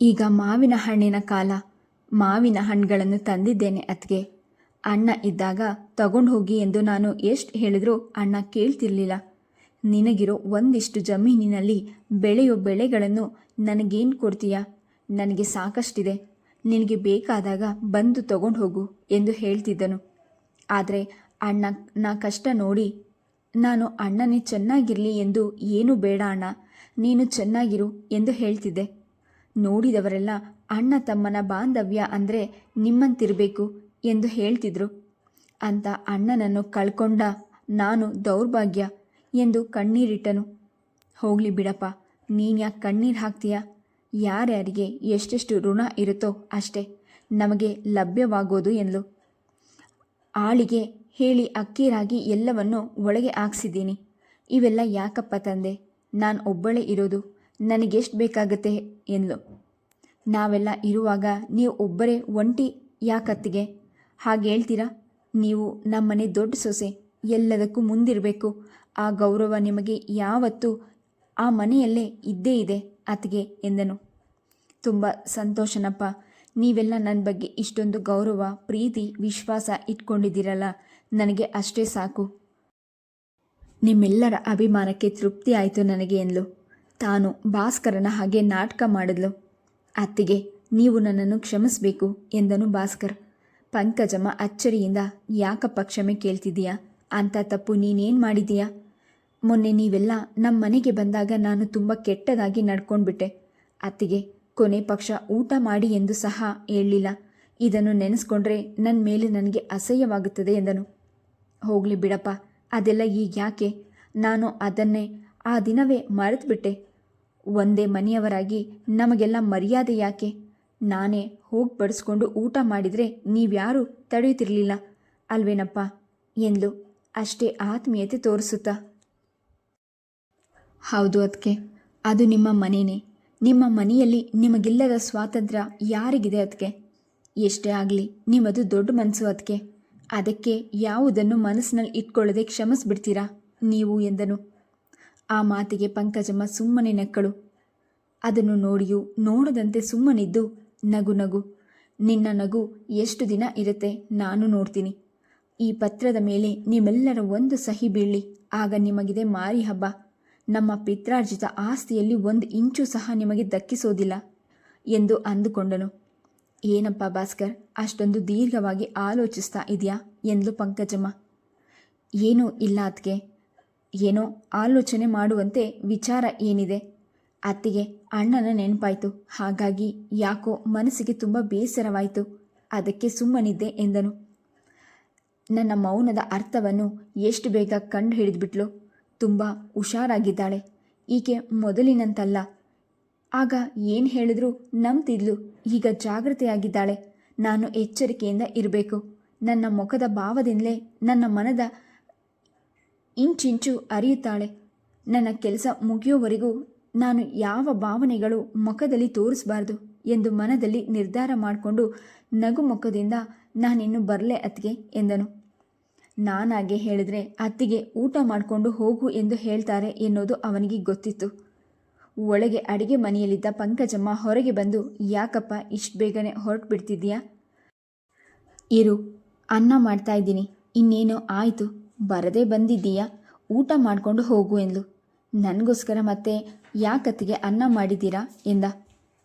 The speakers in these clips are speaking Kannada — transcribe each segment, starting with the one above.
ಈಗ ಮಾವಿನ ಹಣ್ಣಿನ ಕಾಲ. ಮಾವಿನ ಹಣ್ಣುಗಳನ್ನು ತಂದಿದ್ದೇನೆ ಅತ್ಗೆ ಅಣ್ಣ ಇದ್ದಾಗ ತಗೊಂಡು ಹೋಗಿ ಎಂದು ನಾನು ಎಷ್ಟು ಹೇಳಿದರೂ ಅಣ್ಣ ಕೇಳ್ತಿರ್ಲಿಲ್ಲ. ನಿನಗಿರೋ ಒಂದಿಷ್ಟು ಜಮೀನಿನಲ್ಲಿ ಬೆಳೆಯೋ ಬೆಳೆಗಳನ್ನು ನನಗೇನು ಕೊಡ್ತೀಯಾ? ನನಗೆ ಸಾಕಷ್ಟಿದೆ. ನಿನಗೆ ಬೇಕಾದಾಗ ಬಂದು ತಗೊಂಡು ಹೋಗು ಎಂದು ಹೇಳ್ತಿದ್ದನು. ಆದರೆ ಅಣ್ಣ, ನಾ ಕಷ್ಟ ನೋಡಿ ನಾನು ಅಣ್ಣನೇ ಚೆನ್ನಾಗಿರಲಿ ಎಂದು ಏನೂ ಬೇಡ ಅಣ್ಣ. ನೀನು ಚೆನ್ನಾಗಿರು ಎಂದು ಹೇಳ್ತಿದ್ದೆ. ನೋಡಿದವರೆಲ್ಲ ಅಣ್ಣ ತಮ್ಮನ ಬಾಂಧವ್ಯ ಅಂದರೆ ನಿಮ್ಮಂತಿರಬೇಕು ಎಂದು ಹೇಳ್ತಿದ್ರು. ಅಂತ ಅಣ್ಣನನ್ನು ಕಳ್ಕೊಂಡ ನಾನು ದೌರ್ಭಾಗ್ಯ ಎಂದು ಕಣ್ಣೀರಿಟ್ಟನು. ಹೋಗಲಿ ಬಿಡಪ್ಪ ನೀನ್ಯಾಕೆ ಕಣ್ಣೀರು ಹಾಕ್ತೀಯ? ಯಾರ್ಯಾರಿಗೆ ಎಷ್ಟೆಷ್ಟು ಋಣ ಇರುತ್ತೋ ಅಷ್ಟೇ ನಮಗೆ ಲಭ್ಯವಾಗೋದು ಎಂದ್ಲು. ಆಳಿಗೆ ಹೇಳಿ ಅಕ್ಕಿರಾಗಿ ಎಲ್ಲವನ್ನು ಒಳಗೆ ಹಾಕ್ಸಿದ್ದೀನಿ. ಇವೆಲ್ಲ ಯಾಕಪ್ಪ ತಂದೆ, ನಾನು ಒಬ್ಬಳೇ ಇರೋದು? ನನಗೆಷ್ಟು ಬೇಕಾಗತ್ತೆ ಎಂದ್ಲು ನಾವೆಲ್ಲ ಇರುವಾಗ ನೀವು ಒಬ್ಬರೇ ಒಂಟಿ ಯಾಕತ್ತಿಗೆ ಹಾಗೆ ಹೇಳ್ತೀರಾ? ನೀವು ನಮ್ಮನೆ ದೊಡ್ಡ ಸೊಸೆ, ಎಲ್ಲದಕ್ಕೂ ಮುಂದಿರಬೇಕು. ಆ ಗೌರವ ನಿಮಗೆ ಯಾವತ್ತೂ ಆ ಮನೆಯಲ್ಲೇ ಇದ್ದೇ ಇದೆ ಅತ್ತಿಗೆ ಎಂದನು. ತುಂಬ ಸಂತೋಷನಪ್ಪ. ನೀವೆಲ್ಲ ನನ್ನ ಬಗ್ಗೆ ಇಷ್ಟೊಂದು ಗೌರವ, ಪ್ರೀತಿ, ವಿಶ್ವಾಸ ಇಟ್ಕೊಂಡಿದ್ದೀರಲ್ಲ, ನನಗೆ ಅಷ್ಟೇ ಸಾಕು. ನಿಮ್ಮೆಲ್ಲರ ಅಭಿಮಾನಕ್ಕೆ ತೃಪ್ತಿ ಆಯಿತು ನನಗೆ ಎಂದ್ಲು. ತಾನು ಭಾಸ್ಕರನ ಹಾಗೆ ನಾಟಕ ಮಾಡಿದ್ಲು. ಅತ್ತಿಗೆ, ನೀವು ನನ್ನನ್ನು ಕ್ಷಮಿಸಬೇಕು, ಎಂದನು ಭಾಸ್ಕರ್. ಪಂಕಜಮ್ಮ ಅಚ್ಚರಿಯಿಂದ ಯಾಕಪ್ಪ ಕ್ಷಮೆ ಕೇಳ್ತಿದೀಯಾ ಅಂತ ತಪ್ಪು ನೀನೇನು ಮಾಡಿದೀಯಾ ಮೊನ್ನೆ ನೀವೆಲ್ಲ ನಮ್ಮ ಮನೆಗೆ ಬಂದಾಗ ನಾನು ತುಂಬ ಕೆಟ್ಟದಾಗಿ ನಡ್ಕೊಂಡ್ಬಿಟ್ಟೆ. ಅತ್ತಿಗೆ, ಕೊನೆ ಪಕ್ಷ ಊಟ ಮಾಡಿ ಎಂದು ಸಹ ಹೇಳಲಿಲ್ಲ. ಇದನ್ನು ನೆನೆಸ್ಕೊಂಡ್ರೆ ನನ್ನ ಮೇಲೆ ನನಗೆ ಅಸಹ್ಯವಾಗುತ್ತದೆ, ಎಂದನು. ಹೋಗಲಿ ಬಿಡಪ್ಪ, ಅದೆಲ್ಲ ಈಗ ಯಾಕೆ? ನಾನು ಅದನ್ನೇ ಆ ದಿನವೇ ಮರೆತುಬಿಟ್ಟೆ. ಒಂದೇ ಮನೆಯವರಾಗಿ ನಮಗೆಲ್ಲ ಮರ್ಯಾದೆ ಯಾಕೆ? ನಾನೇ ಹೋಗಿ ಬಡಿಸ್ಕೊಂಡು ಊಟ ಮಾಡಿದರೆ ನೀವ್ಯಾರೂ ತಡೆಯುತ್ತಿರಲಿಲ್ಲ. ಅಲ್ವೇನಪ್ಪ? ಎಂದ್ಲು. ಅಷ್ಟೇ ಆತ್ಮೀಯತೆ ತೋರಿಸುತ್ತಾ. ಹೌದು ಅದಕ್ಕೆ ಅದು ನಿಮ್ಮ ಮನೆಯೇ ನಿಮ್ಮ ಮನೆಯಲ್ಲಿ ನಿಮಗಿಲ್ಲದ ಸ್ವಾತಂತ್ರ್ಯ ಯಾರಿಗಿದೆ ಅದಕ್ಕೆ ಎಷ್ಟೇ ಆಗಲಿ ನಿಮ್ಮದು ದೊಡ್ಡ ಮನಸ್ಸು ಅದಕ್ಕೆ ಅದಕ್ಕೆ ಯಾವುದನ್ನು ಮನಸ್ಸಿನಲ್ಲಿ ಇಟ್ಕೊಳ್ಳದೆ ಕ್ಷಮಿಸ್ಬಿಡ್ತೀರಾ? ನೀವು ಎಂದನು. ಆ ಮಾತಿಗೆ ಪಂಕಜಮ್ಮ ಸುಮ್ಮನೆ ನಕ್ಕಳು. ಅದನ್ನು ನೋಡಿಯೂ ನೋಡದಂತೆ ಸುಮ್ಮನಿದ್ದು, ನಗು ನಗು. ನಿನ್ನ ನಗು ಎಷ್ಟು ದಿನ ಇರುತ್ತೆ ನಾನು ನೋಡ್ತೀನಿ. ಈ ಪತ್ರದ ಮೇಲೆ ನಿಮ್ಮೆಲ್ಲರ ಒಂದು ಸಹಿ ಬೀಳಿ ಆಗ ನಿಮಗಿದೆ ಮಾರಿ ಹಬ್ಬ. ನಮ್ಮ ಪಿತ್ರಾರ್ಜಿತ ಆಸ್ತಿಯಲ್ಲಿ ಒಂದು ಇಂಚು ಸಹ ನಿಮಗೆ ದಕ್ಕಿಸೋದಿಲ್ಲ ಎಂದು ಅಂದುಕೊಂಡನು. ಏನಪ್ಪ ಭಾಸ್ಕರ್, ಅಷ್ಟೊಂದು ದೀರ್ಘವಾಗಿ ಆಲೋಚಿಸ್ತಾ ಇದೆಯಾ? ಎಂದು ಪಂಕಜಮ್ಮ. ಏನೂ ಇಲ್ಲ ಅದಕ್ಕೆ ಏನೋ ಆಲೋಚನೆ ಮಾಡುವಂತೆ ವಿಚಾರ ಏನಿದೆ? ಅತ್ತಿಗೆ ಅಣ್ಣನ ನೆನಪಾಯಿತು. ಹಾಗಾಗಿ ಯಾಕೋ ಮನಸ್ಸಿಗೆ ತುಂಬ ಬೇಸರವಾಯಿತು. ಅದಕ್ಕೆ ಸುಮ್ಮನಿದ್ದೆ ಎಂದನು. ನನ್ನ ಮೌನದ ಅರ್ಥವನ್ನು ಎಷ್ಟು ಬೇಗ ಕಂಡು ಹಿಡಿದ್ಬಿಟ್ಲು? ತುಂಬ ಹುಷಾರಾಗಿದ್ದಾಳೆ. ಈಕೆ ಮೊದಲಿನಂತಲ್ಲ. ಆಗ ಏನು ಹೇಳಿದ್ರೂ ನಂಬ್ತಿದ್ಲು. ಈಗ ಜಾಗೃತೆಯಾಗಿದ್ದಾಳೆ ನಾನು ಎಚ್ಚರಿಕೆಯಿಂದ ಇರಬೇಕು. ನನ್ನ ಮುಖದ ಭಾವದಿಂದಲೇ ನನ್ನ ಮನದ ಇಂಚಿಂಚು ಅರಿಯುತ್ತಾಳೆ. ನನ್ನ ಕೆಲಸ ಮುಗಿಯೋವರೆಗೂ ನಾನು ಯಾವ ಭಾವನೆಗಳು ಮುಖದಲ್ಲಿ ತೋರಿಸಬಾರದು ಎಂದು ಮನದಲ್ಲಿ ನಿರ್ಧಾರ ಮಾಡಿಕೊಂಡು ನಗು ಮುಖದಿಂದ ನಾನಿನ್ನು ಬರಲೆ ಅತ್ತಿಗೆ ಎಂದನು. ನಾನಾಗೆ ಹೇಳಿದ್ರೆ ಅತ್ತಿಗೆ ಊಟ ಮಾಡಿಕೊಂಡು ಹೋಗು ಎಂದು ಹೇಳ್ತಾರೆ ಎನ್ನುವುದು ಅವನಿಗೆ ಗೊತ್ತಿತ್ತು. ಒಳಗೆ ಅಡಿಗೆ ಮನೆಯಲ್ಲಿದ್ದ ಪಂಕಜಮ್ಮ ಹೊರಗೆ ಬಂದು, ಯಾಕಪ್ಪ ಇಷ್ಟು ಬೇಗನೆ ಹೊರಟು ಬಿಡ್ತಿದ್ದೀಯಾ ಇರು, ಅನ್ನ ಮಾಡ್ತಾ ಇದ್ದೀನಿ. ಇನ್ನೇನೋ ಆಯಿತು? ಬರದೇ ಬಂದಿದ್ದೀಯಾ? ಊಟ ಮಾಡಿಕೊಂಡು ಹೋಗು ಎಂದ್ಲು ನನಗೋಸ್ಕರ ಮತ್ತೆ ಯಾಕತ್ತಿಗೆ ಅನ್ನ ಮಾಡಿದ್ದೀರಾ ಎಂದ.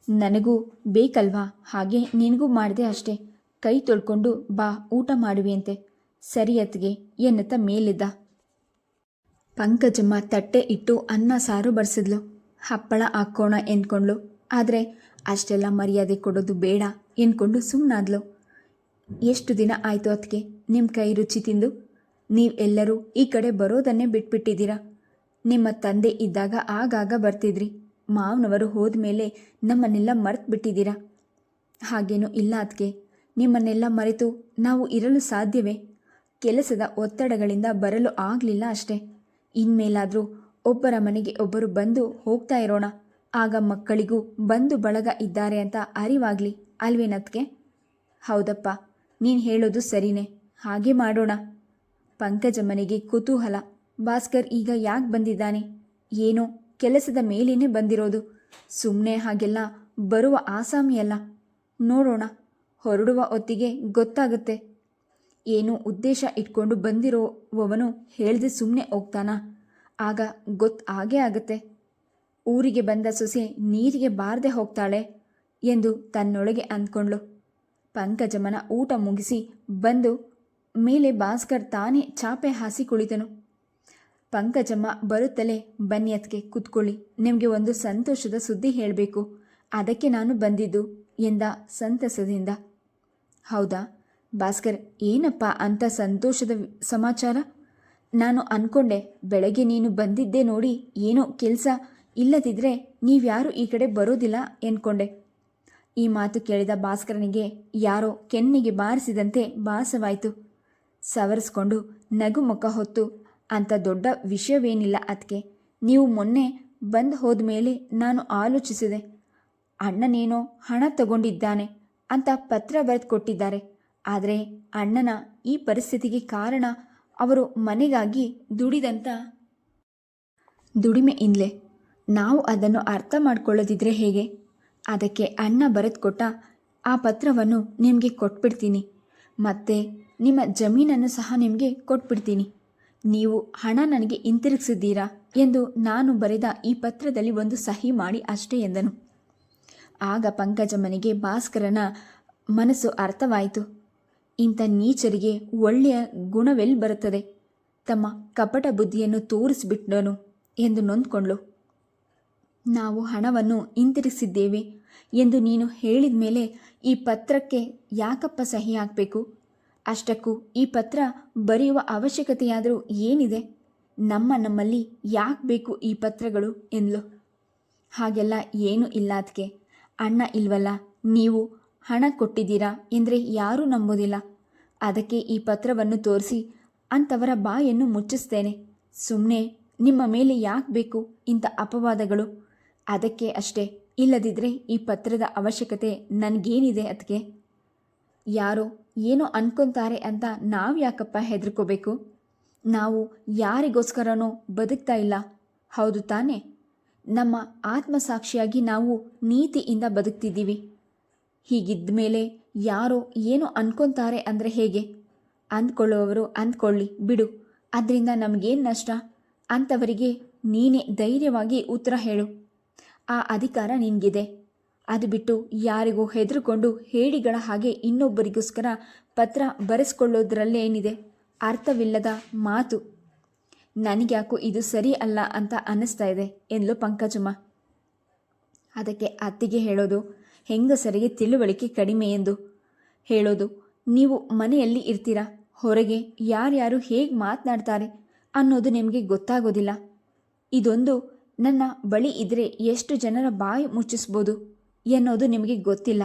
ನನಗೂ ಬೇಕಲ್ವಾ? ಹಾಗೆ ನಿನಗೂ ಮಾಡಿದೆ ಅಷ್ಟೇ. ಕೈ ತೊಳ್ಕೊಂಡು ಬಾ, ಊಟ ಮಾಡುವೆಯಂತೆ ಸರಿ ಅತ್ತಿಗೆ ಎನ್ನತ್ತ ಮೇಲಿದ್ದ. ಪಂಕಜಮ್ಮ ತಟ್ಟೆ ಇಟ್ಟು ಅನ್ನ ಸಾರು ಬಡಿಸಿದ್ಲು. ಹಪ್ಪಳ ಹಾಕ್ಕೋಣ ಎಂದ್ಕೊಂಡ್ಲು ಆದರೆ ಅಷ್ಟೆಲ್ಲ ಮರ್ಯಾದೆ ಕೊಡೋದು ಬೇಡ ಎಂದ್ಕೊಂಡು ಸುಮ್ಮನಾದ್ಲು ಎಷ್ಟು ದಿನ ಆಯಿತು ಅತ್ತಿಗೆ? ನಿಮ್ಮ ಕೈ ರುಚಿ ತಿಂದು? ನೀವೆಲ್ಲರೂ ಈ ಕಡೆ ಬರೋದನ್ನೇ ಬಿಟ್ಬಿಟ್ಟಿದ್ದೀರಾ? ನಿಮ್ಮ ತಂದೆ ಇದ್ದಾಗ ಆಗಾಗ ಬರ್ತಿದ್ರಿ. ಮಾವನವರು ಹೋದ ಮೇಲೆ ನಮ್ಮನ್ನೆಲ್ಲ ಮರ್ತು ಬಿಟ್ಟಿದ್ದೀರಾ ಹಾಗೇನೂ ಇಲ್ಲ ಅದಕ್ಕೆ ನಿಮ್ಮನ್ನೆಲ್ಲ ಮರೆತು ನಾವು ಇರಲು ಸಾಧ್ಯವೇ? ಕೆಲಸದ ಒತ್ತಡಗಳಿಂದ ಬರಲು ಆಗಲಿಲ್ಲ ಅಷ್ಟೇ. ಇನ್ಮೇಲಾದರೂ ಒಬ್ಬರ ಮನೆಗೆ ಒಬ್ಬರು ಬಂದು ಹೋಗ್ತಾ ಇರೋಣ. ಆಗ ಮಕ್ಕಳಿಗೂ ಬಂದು ಬಳಗ ಇದ್ದಾರೆ ಅಂತ ಅರಿವಾಗಲಿ ಅಲ್ವೇನತ್ಗೆ ಹೌದಪ್ಪ, ನೀನು ಹೇಳೋದು ಸರಿನೇ. ಹಾಗೆ ಮಾಡೋಣ. ಪಂಕಜಮ್ಮನಿಗೆ ಕುತೂಹಲ. ಭಾಸ್ಕರ್ ಈಗ ಯಾಕೆ ಬಂದಿದ್ದಾನೆ? ಏನೋ ಕೆಲಸದ ಮೇಲೇನೆ ಬಂದಿರೋದು. ಸುಮ್ಮನೆ ಹಾಗೆಲ್ಲ ಬರುವ ಆಸಾಮಿಯಲ್ಲ ನೋಡೋಣ. ಹೊರಡುವ ಹೊತ್ತಿಗೆ ಗೊತ್ತಾಗುತ್ತೆ. ಏನು ಉದ್ದೇಶ ಇಟ್ಕೊಂಡು ಬಂದಿರೋವವನು ಹೇಳ್ದೆ ಸುಮ್ಮನೆ ಹೋಗ್ತಾನಾ? ಆಗ ಗೊತ್ತು ಆಗೇ ಆಗುತ್ತೆ. ಊರಿಗೆ ಬಂದ ಸೊಸೆ ನೀರಿಗೆ ಬಾರದೆ ಹೋಗ್ತಾಳೆ ಎಂದು ತನ್ನೊಳಗೆ ಅಂದ್ಕೊಂಡ್ಳು. ಪಂಕಜಮ್ಮನ ಊಟ ಮುಗಿಸಿ ಬಂದು ಮೇಲೆ ಭಾಸ್ಕರ್ ತಾನೇ ಚಾಪೆ ಹಾಸಿ ಕುಳಿತನು. ಪಂಕಜಮ್ಮ, ಬರುತ್ತಲೇ, ಬನ್ನಿ ಕೂತ್ಕೊಳ್ಳಿ, ನಿಮಗೆ ಒಂದು ಸಂತೋಷದ ಸುದ್ದಿ ಹೇಳಬೇಕು. ಅದಕ್ಕೆ ನಾನು ಬಂದಿದ್ದು, ಎಂದ ಸಂತಸದಿಂದ. ಹೌದಾ? ಭಾಸ್ಕರ್, ಏನಪ್ಪ ಅಂತ ಸಂತೋಷದ ಸಮಾಚಾರ? ನಾನು ಅನ್ಕೊಂಡೆ, ಬೆಳಗ್ಗೆ ನೀನು ಬಂದಿದ್ದೆ ನೋಡಿ ಏನೋ ಕೆಲಸ ಇಲ್ಲದಿದ್ದರೆ ನೀವ್ಯಾರು ಈ ಕಡೆ ಬರೋದಿಲ್ಲ ಎನ್ಕೊಂಡೆ. ಈ ಮಾತು ಕೇಳಿದ ಭಾಸ್ಕರನಿಗೆ ಯಾರೋ ಕೆನ್ನಿಗೆ ಬಾರಿಸಿದಂತೆ ಭಾಸವಾಯಿತು. ಸವರಿಸ್ಕೊಂಡು ನಗು ಮುಖ ಹೊತ್ತು, ಅಂಥ ದೊಡ್ಡ ವಿಷಯವೇನಿಲ್ಲ ಅದಕ್ಕೆ ನೀವು ಮೊನ್ನೆ ಬಂದು ಹೋದ ಮೇಲೆ ನಾನು ಆಲೋಚಿಸಿದೆ. ಅಣ್ಣನೇನೋ ಹಣ ತಗೊಂಡಿದ್ದಾನೆ ಅಂತ ಪತ್ರ ಬರೆದು ಕೊಟ್ಟಿದ್ದಾರೆ. ಆದರೆ ಅಣ್ಣನ ಈ ಪರಿಸ್ಥಿತಿಗೆ ಕಾರಣ ಅವರು ಮನೆಗಾಗಿ ದುಡಿದಂತ ದುಡಿಮೆ ಇಂದ್ಲೆ. ನಾವು ಅದನ್ನು ಅರ್ಥ ಮಾಡ್ಕೊಳ್ಳೋದಿದ್ರೆ ಹೇಗೆ? ಅದಕ್ಕೆ ಅಣ್ಣ ಬರೆದುಕೊಟ್ಟ ಆ ಪತ್ರವನ್ನು ನಿಮಗೆ ಕೊಟ್ಬಿಡ್ತೀನಿ. ಮತ್ತು ನಿಮ್ಮ ಜಮೀನನ್ನು ಸಹ ನಿಮಗೆ ಕೊಟ್ಬಿಡ್ತೀನಿ. ನೀವು ಹಣ ನನಗೆ ಹಿಂತಿರುಗಿಸಿದ್ದೀರಾ ಎಂದು ನಾನು ಬರೆದ ಈ ಪತ್ರದಲ್ಲಿ ಒಂದು ಸಹಿ ಮಾಡಿ ಅಷ್ಟೇ ಎಂದನು. ಆಗ ಪಂಕಜಮ್ಮನಿಗೆ ಭಾಸ್ಕರನ ಮನಸ್ಸು ಅರ್ಥವಾಯಿತು. ಇಂಥ ನೀಚರಿಗೆ ಒಳ್ಳೆಯ ಗುಣವೆಲ್ಲಿ ಬರುತ್ತದೆ? ತಮ್ಮ ಕಪಟ ಬುದ್ಧಿಯನ್ನು ತೋರಿಸಿಬಿಟ್ಟನು ಎಂದು ನೊಂದ್ಕೊಂಡ್ಳು. ನಾವು ಹಣವನ್ನು ಹಿಂತಿರುಗಿಸಿದ್ದೇವೆ ಎಂದು ನೀನು ಹೇಳಿದ ಮೇಲೆ ಈ ಪತ್ರಕ್ಕೆ ಯಾಕಪ್ಪ ಸಹಿ ಹಾಕಬೇಕು? ಅಷ್ಟಕ್ಕೂ ಈ ಪತ್ರ ಬರೆಯುವ ಅವಶ್ಯಕತೆಯಾದರೂ ಏನಿದೆ? ನಮ್ಮ ನಮ್ಮಲ್ಲಿ ಯಾಕೆ ಬೇಕು ಈ ಪತ್ರಗಳು ಎಂದ್ಲು. ಹಾಗೆಲ್ಲ ಏನೂ ಇಲ್ಲ ಅದಕ್ಕೆ ಅಣ್ಣ ಇಲ್ವಲ್ಲ, ನೀವು ಹಣ ಕೊಟ್ಟಿದ್ದೀರಾ ಎಂದರೆ ಯಾರೂ ನಂಬೋದಿಲ್ಲ. ಅದಕ್ಕೆ ಈ ಪತ್ರವನ್ನು ತೋರಿಸಿ ಅಂಥವರ ಬಾಯನ್ನು ಮುಚ್ಚಿಸ್ತೇನೆ. ಸುಮ್ಮನೆ ನಿಮ್ಮ ಮೇಲೆ ಯಾಕೆ ಬೇಕು ಇಂಥ ಅಪವಾದಗಳು? ಅದಕ್ಕೆ ಅಷ್ಟೇ. ಇಲ್ಲದಿದ್ದರೆ ಈ ಪತ್ರದ ಅವಶ್ಯಕತೆ ನನಗೇನಿದೆ ಅದಕ್ಕೆ ಯಾರೋ ಏನೋ ಅನ್ಕೊಂತಾರೆ ಅಂತ ನಾವು ಯಾಕಪ್ಪ ಹೆದರ್ಕೋಬೇಕು? ನಾವು ಯಾರಿಗೋಸ್ಕರನೋ ಬದುಕ್ತಾ ಇಲ್ಲ. ಹೌದು ತಾನೇ? ನಮ್ಮ ಆತ್ಮಸಾಕ್ಷಿಯಾಗಿ ನಾವು ನೀತಿಯಿಂದ ಬದುಕ್ತಿದ್ದೀವಿ. ಹೀಗಿದ್ದ ಮೇಲೆ ಯಾರೋ ಏನೋ ಅನ್ಕೊಂತಾರೆ ಅಂದರೆ ಹೇಗೆ? ಅಂದ್ಕೊಳ್ಳುವವರು ಅಂದ್ಕೊಳ್ಳಿ, ಬಿಡು. ಅದರಿಂದ ನಮಗೇನು ನಷ್ಟ? ಅಂಥವರಿಗೆ ನೀನೇ ಧೈರ್ಯವಾಗಿ ಉತ್ತರ ಹೇಳು. ಆ ಅಧಿಕಾರ ನಿನಗಿದೆ. ಅದು ಬಿಟ್ಟು ಯಾರಿಗೂ ಹೆದರುಕೊಂಡು ಹೇಳಿಗಳ ಹಾಗೆ ಇನ್ನೊಬ್ಬರಿಗೋಸ್ಕರ ಪತ್ರ ಬರೆಸ್ಕೊಳ್ಳೋದ್ರಲ್ಲೇನಿದೆ? ಅರ್ಥವಿಲ್ಲದ ಮಾತು. ನನಗ್ಯಾಕೋ ಇದು ಸರಿ ಅಲ್ಲ ಅಂತ ಅನ್ನಿಸ್ತಾ ಇದೆ, ಎಂದ್ಲು ಪಂಕಜಮ್ಮ. ಅದಕ್ಕೆ ಅತ್ತಿಗೆ ಹೇಳೋದು, ಹೆಂಗಸರಿಗೆ ತಿಳುವಳಿಕೆ ಕಡಿಮೆ ಎಂದು. ಹೇಳೋದು, ನೀವು ಮನೆಯಲ್ಲಿ ಇರ್ತೀರಾ? ಹೊರಗೆ ಯಾರ್ಯಾರು ಹೇಗೆ ಮಾತನಾಡ್ತಾರೆ ಅನ್ನೋದು ನಿಮಗೆ ಗೊತ್ತಾಗೋದಿಲ್ಲ. ಇದೊಂದು ನನ್ನ ಬಳಿ ಇದ್ದರೆ ಎಷ್ಟು ಜನರ ಬಾಯಿ ಮುಚ್ಚಿಸ್ಬೋದು? ಎನ್ನೋದು ನಿಮಗೆ ಗೊತ್ತಿಲ್ಲ.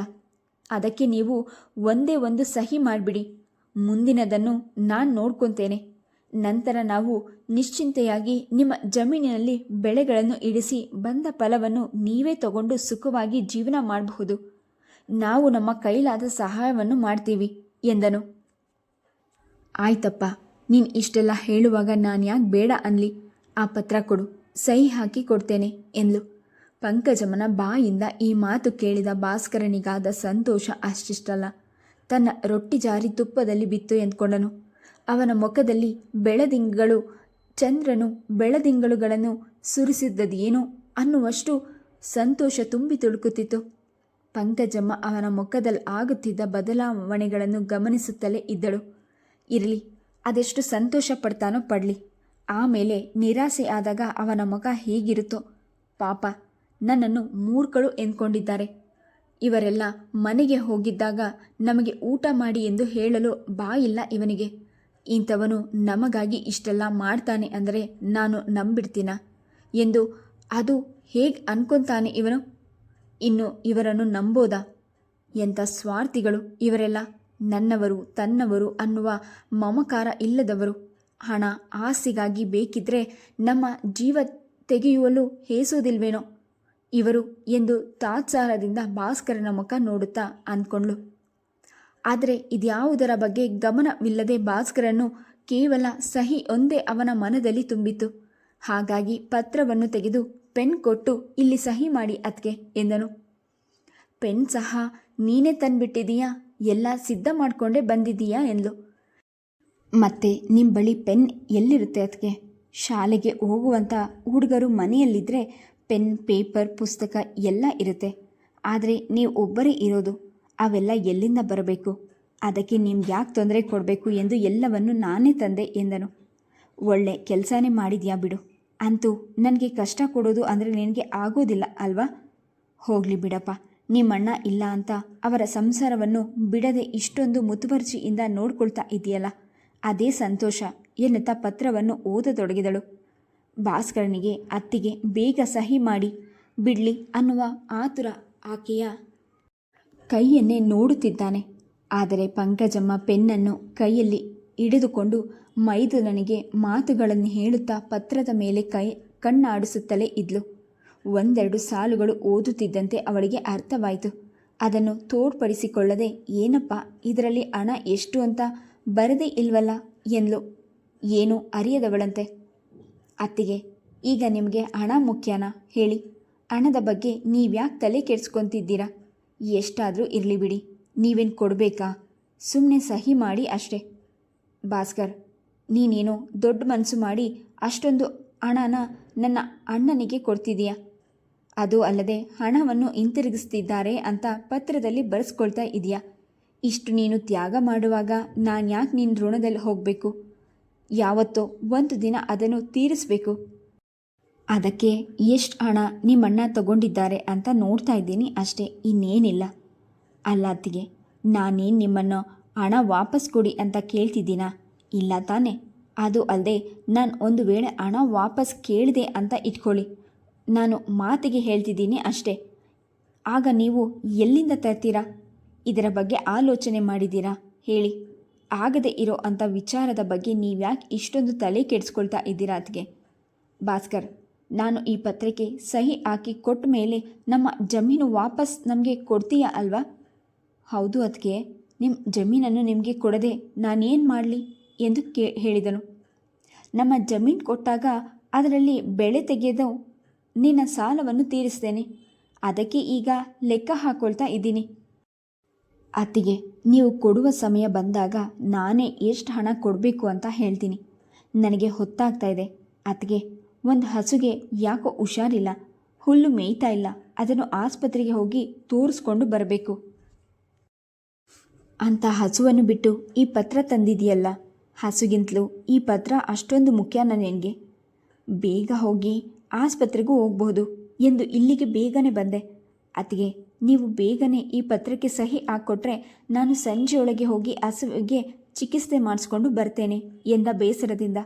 ಅದಕ್ಕೆ ನೀವು ಒಂದೇ ಒಂದು ಸಹಿ ಮಾಡಿಬಿಡಿ. ಮುಂದಿನದನ್ನು ನಾನು ನೋಡ್ಕೊತೇನೆ. ನಂತರ ನಾವು ನಿಶ್ಚಿಂತೆಯಾಗಿ ನಿಮ್ಮ ಜಮೀನಿನಲ್ಲಿ ಬೆಳೆಗಳನ್ನು ಇಡಿಸಿ ಬಂದ ಫಲವನ್ನು ನೀವೇ ತಗೊಂಡು ಸುಖವಾಗಿ ಜೀವನ ಮಾಡಬಹುದು. ನಾವು ನಮ್ಮ ಕೈಲಾದ ಸಹಾಯವನ್ನು ಮಾಡ್ತೀವಿ, ಎಂದನು. ಆಯ್ತಪ್ಪ, ನೀನು ಇಷ್ಟೆಲ್ಲ ಹೇಳುವಾಗ ನಾನು ಯಾಕೆ ಬೇಡ ಅನ್ಲಿ. ಆ ಪತ್ರ ಕೊಡು, ಸಹಿ ಹಾಕಿ ಕೊಡ್ತೇನೆ, ಎಂದ್ಲು. ಪಂಕಜಮ್ಮನ ಬಾಯಿಂದ ಈ ಮಾತು ಕೇಳಿದ ಭಾಸ್ಕರನಿಗಾದ ಸಂತೋಷ ಅಷ್ಟಿಷ್ಟಲ್ಲ. ತನ್ನ ರೊಟ್ಟಿ ಜಾರಿ ತುಪ್ಪದಲ್ಲಿ ಬಿತ್ತು ಎಂದ್ಕೊಂಡನು. ಅವನ ಮುಖದಲ್ಲಿ ಬೆಳದಿಂಗಳು, ಚಂದ್ರನು ಬೆಳದಿಂಗಳುಗಳನ್ನು ಸುರಿಸಿದ್ದದೇನು ಅನ್ನುವಷ್ಟು ಸಂತೋಷ ತುಂಬಿ ತುಳುಕುತ್ತಿತ್ತು. ಪಂಕಜಮ್ಮ ಅವನ ಮುಖದಲ್ಲಿ ಆಗುತ್ತಿದ್ದ ಬದಲಾವಣೆಗಳನ್ನು ಗಮನಿಸುತ್ತಲೇ ಇದ್ದಳು. ಇರಲಿ, ಅದೆಷ್ಟು ಸಂತೋಷ ಪಡ್ತಾನೋ ಪಡಲಿ. ಆಮೇಲೆ ನಿರಾಸೆ ಆದಾಗ ಅವನ ಮುಖ ಹೇಗಿರುತ್ತೋ. ಪಾಪ ನನ್ನನ್ನು ಮೂರ್ಖಳು ಎಂದ್ಕೊಂಡಿದ್ದಾರೆ. ಇವರೆಲ್ಲ ಮನೆಗೆ ಹೋಗಿದ್ದಾಗ ನಮಗೆ ಊಟ ಮಾಡಿ ಎಂದು ಹೇಳಲು ಬಾಯಿಲ್ಲ ಇವನಿಗೆ. ಇಂಥವನು ನಮಗಾಗಿ ಇಷ್ಟೆಲ್ಲ ಮಾಡ್ತಾನೆ ಅಂದರೆ ನಾನು ನಂಬಿಡ್ತೀನ? ಎಂದು ಅದು ಹೇಗೆ ಅನ್ಕೊಂತಾನೆ ಇವನು? ಇನ್ನು ಇವರನ್ನು ನಂಬೋದಾ? ಎಂಥ ಸ್ವಾರ್ಥಿಗಳು ಇವರೆಲ್ಲ. ನನ್ನವರು ತನ್ನವರು ಅನ್ನುವ ಮಮಕಾರ ಇಲ್ಲದವರು. ಹಣ ಆಸೆಗಾಗಿ ಬೇಕಿದ್ರೆ ನಮ್ಮ ಜೀವ ತೆಗೆಯುವಲು ಹೇಸೋದಿಲ್ವೇನೋ? ಇವರು ಎಂದು ತಾತ್ಸಾರದಿಂದ ಭಾಸ್ಕರನ ಮುಖ ನೋಡುತ್ತಾ ಅಂದ್ಕೊಂಡ್ಳು. ಆದರೆ ಇದ್ಯಾವುದರ ಬಗ್ಗೆ ಗಮನವಿಲ್ಲದೆ ಭಾಸ್ಕರನ್ನು ಕೇವಲ ಸಹಿ ಒಂದೇ ಅವನ ಮನದಲ್ಲಿ ತುಂಬಿತು ಹಾಗಾಗಿ ಪತ್ರವನ್ನು ತೆಗೆದು ಪೆನ್ ಕೊಟ್ಟು ಇಲ್ಲಿ ಸಹಿ ಮಾಡಿ ಅತ್ಗೆ ಎಂದನು. ಪೆನ್ ಸಹ ನೀನೇ ತಂದ್ಬಿಟ್ಟಿದೀಯಾ? ಎಲ್ಲ ಸಿದ್ಧ ಮಾಡಿಕೊಂಡೇ ಬಂದಿದ್ದೀಯಾ ಎಂದ್ಲು. ಮತ್ತೆ ನಿಮ್ಮ ಬಳಿ ಪೆನ್ ಎಲ್ಲಿರುತ್ತೆ ಅದಕ್ಕೆ ಶಾಲೆಗೆ ಹೋಗುವಂಥ ಹುಡುಗರು ಮನೆಯಲ್ಲಿದ್ದರೆ ಪೆನ್, ಪೇಪರ್, ಪುಸ್ತಕ ಎಲ್ಲ ಇರುತ್ತೆ. ಆದರೆ ನೀವು ಒಬ್ಬರೇ ಇರೋದು, ಅವೆಲ್ಲ ಎಲ್ಲಿಂದ ಬರಬೇಕು? ಅದಕ್ಕೆ ನಿಮ್ಗೆ ಯಾಕೆ ತೊಂದರೆ ಕೊಡಬೇಕು ಎಂದು ಎಲ್ಲವನ್ನು ನಾನೇ ತಂದೆ ಎಂದನು. ಒಳ್ಳೆ ಕೆಲಸನೇ ಮಾಡಿದ್ಯಾ ಬಿಡು. ಅಂತೂ ನನಗೆ ಕಷ್ಟ ಕೊಡೋದು ಅಂದರೆ ನಿನಗೆ ಆಗೋದಿಲ್ಲ ಅಲ್ವಾ? ಹೋಗಲಿ ಬಿಡಪ್ಪ, ನಿಮ್ಮಣ್ಣ ಇಲ್ಲ ಅಂತ ಅವರ ಸಂಸಾರವನ್ನು ಬಿಡದೆ ಇಷ್ಟೊಂದು ಮುತುವರ್ಜಿಯಿಂದ ನೋಡ್ಕೊಳ್ತಾ ಇದೆಯಲ್ಲ? ಅದೇ ಸಂತೋಷ ಎನ್ನುತ್ತಾ ಪತ್ರವನ್ನು ಓದತೊಡಗಿದಳು. ಭಾಸ್ಕರನಿಗೆ, ಅತ್ತಿಗೆ, ಬೇಗ ಸಹಿ ಮಾಡಿ, ಬಿಡ್ಲಿ ಅನ್ನುವ ಆತುರ ಆಕೆಯ ಕೈಯನ್ನೇ ನೋಡುತ್ತಿದ್ದಾನೆ. ಆದರೆ ಪಂಕಜಮ್ಮ ಪೆನ್ನನ್ನು ಕೈಯಲ್ಲಿ ಹಿಡಿದುಕೊಂಡು ಮೈದುನನಿಗೆ ಮಾತುಗಳನ್ನು ಹೇಳುತ್ತಾ ಪತ್ರದ ಮೇಲೆ ಕೈ ಕಣ್ಣಾಡಿಸುತ್ತಲೇ ಇದ್ಲು. ಒಂದೆರಡು ಸಾಲುಗಳು ಓದುತ್ತಿದ್ದಂತೆ ಅವಳಿಗೆ ಅರ್ಥವಾಯಿತು. ಅದನ್ನು ತೋರ್ಪಡಿಸಿಕೊಳ್ಳದೆ, ಏನಪ್ಪ, ಇದರಲ್ಲಿ ಹಣ ಎಷ್ಟು ಅಂತ ಬರದೇ ಇಲ್ವಲ್ಲ? ಎಂದ್ಲು. ಏನೂ ಅರಿಯದವಳಂತೆ. ಅತ್ತಿಗೆ, ಈಗ ನಿಮಗೆ ಹಣ ಮುಖ್ಯನಾ? ಹೇಳಿ. ಹಣದ ಬಗ್ಗೆ ನೀವ್ಯಾಕೆ ತಲೆ ಕೆಡ್ಸ್ಕೊತಿದ್ದೀರಾ? ಎಷ್ಟಾದರೂ ಇರಲಿ ಬಿಡಿ. ನೀವೇನು ಕೊಡಬೇಕಾ? ಸುಮ್ಮನೆ ಸಹಿ ಮಾಡಿ ಅಷ್ಟೇ. ಭಾಸ್ಕರ್, ನೀನೇನು ದೊಡ್ಡ ಮನಸ್ಸು ಮಾಡಿ ಅಷ್ಟೊಂದು ಹಣನ ನನ್ನ ಅಣ್ಣನಿಗೆ ಕೊಡ್ತಿದೀಯಾ? ಅದು ಅಲ್ಲದೆ ಹಣವನ್ನು ಹಿಂತಿರುಗಿಸ್ತಿದ್ದಾರೆ ಅಂತ ಪತ್ರದಲ್ಲಿ ಬರೆಸ್ಕೊಳ್ತಾ ಇದೆಯಾ? ಇಷ್ಟು ನೀನು ತ್ಯಾಗ ಮಾಡುವಾಗ ನಾನು ಯಾಕೆ ನಿನ್ನ ಋಣದಲ್ಲಿ ಹೋಗಬೇಕು? ಯಾವತ್ತೋ ಒಂದು ದಿನ ಅದನ್ನು ತೀರಿಸಬೇಕು. ಅದಕ್ಕೆ ಎಷ್ಟು ಹಣ ನಿಮ್ಮಣ್ಣ ತಗೊಂಡಿದ್ದಾರೆ ಅಂತ ನೋಡ್ತಾ ಇದ್ದೀನಿ ಅಷ್ಟೇ, ಇನ್ನೇನಿಲ್ಲ. ಅಲ್ಲಾತಿಗೆ ನಾನೇನು ನಿಮ್ಮನ್ನು ಹಣ ವಾಪಸ್ ಕೊಡಿ ಅಂತ ಕೇಳ್ತಿದ್ದೀನಾ? ಇಲ್ಲ ತಾನೆ. ಅದು ಅಲ್ಲದೆ ನಾನು ಒಂದು ವೇಳೆ ಹಣ ವಾಪಸ್ ಕೇಳಿದೆ ಅಂತ ಇಟ್ಕೊಳ್ಳಿ. ನಾನು ಮಾತಿಗೆ ಹೇಳ್ತಿದ್ದೀನಿ ಅಷ್ಟೇ. ಆಗ ನೀವು ಎಲ್ಲಿಂದ ತರ್ತೀರಾ? ಇದರ ಬಗ್ಗೆ ಆಲೋಚನೆ ಮಾಡಿದ್ದೀರಾ? ಹೇಳಿ. ಆಗದೆ ಇರೋ ಅಂಥ ವಿಚಾರದ ಬಗ್ಗೆ ನೀವ್ಯಾಕೆ ಇಷ್ಟೊಂದು ತಲೆ ಕೆಡಿಸ್ಕೊಳ್ತಾ ಇದ್ದೀರಾ ಅದಕ್ಕೆ ಭಾಸ್ಕರ್, ನಾನು ಈ ಪತ್ರಕ್ಕೆ ಸಹಿ ಹಾಕಿ ಕೊಟ್ಟ ಮೇಲೆ ನಮ್ಮ ಜಮೀನು ವಾಪಸ್ ನಮಗೆ ಕೊಡ್ತೀಯಾ ಅಲ್ವಾ? ಹೌದು ಅದಕ್ಕೆ ನಿಮ್ಮ ಜಮೀನನ್ನು ನಿಮಗೆ ಕೊಡದೆ ನಾನೇನು ಮಾಡಲಿ ಎಂದು ಕೇ, ಹೇಳಿದನು. ನಮ್ಮ ಜಮೀನು ಕೊಟ್ಟಾಗ ಅದರಲ್ಲಿ ಬೆಳೆ ತೆಗೆದು ನಿನ್ನ ಸಾಲವನ್ನು ತೀರಿಸ್ತೇನೆ. ಅದಕ್ಕೆ ಈಗ ಲೆಕ್ಕ ಹಾಕೊಳ್ತಾ ಇದ್ದೀನಿ. ಅತ್ತಿಗೆ, ನೀವು ಕೊಡುವ ಸಮಯ ಬಂದಾಗ ನಾನೇ ಎಷ್ಟು ಹಣ ಕೊಡಬೇಕು ಅಂತ ಹೇಳ್ತೀನಿ. ನನಗೆ ಹೊತ್ತಾಗ್ತಾ ಇದೆ. ಅತ್ತಿಗೆ, ಒಂದು ಹಸುಗೆ ಯಾಕೋ ಹುಷಾರಿಲ್ಲ. ಹುಲ್ಲು ಮೇಯ್ತಾ ಇಲ್ಲ. ಅದನ್ನು ಆಸ್ಪತ್ರೆಗೆ ಹೋಗಿ ತೋರಿಸ್ಕೊಂಡು ಬರಬೇಕು. ಅಂತ ಹಸುವನ್ನು ಬಿಟ್ಟು ಈ ಪತ್ರ ತಂದಿದೆಯಲ್ಲ ಹಸುಗಿಂತಲೂ ಈ ಪತ್ರ ಅಷ್ಟೊಂದು ಮುಖ್ಯನ ನನಗೆ ಬೇಗ ಹೋಗಿ ಆಸ್ಪತ್ರೆಗೂ ಹೋಗಬಹುದು ಎಂದು ಇಲ್ಲಿಗೆ ಬೇಗನೆ ಬಂದೆ. ಅತಿಗೆ ನೀವು ಬೇಗನೆ ಈ ಪತ್ರಕ್ಕೆ ಸಹಿ ಹಾಕ್ಕೊಟ್ರೆ ನಾನು ಸಂಜೆಯೊಳಗೆ ಹೋಗಿ ಹಸುವಿಗೆ ಚಿಕಿತ್ಸೆ ಮಾಡಿಸ್ಕೊಂಡು ಬರ್ತೇನೆ ಎಂದ ಬೇಸರದಿಂದ.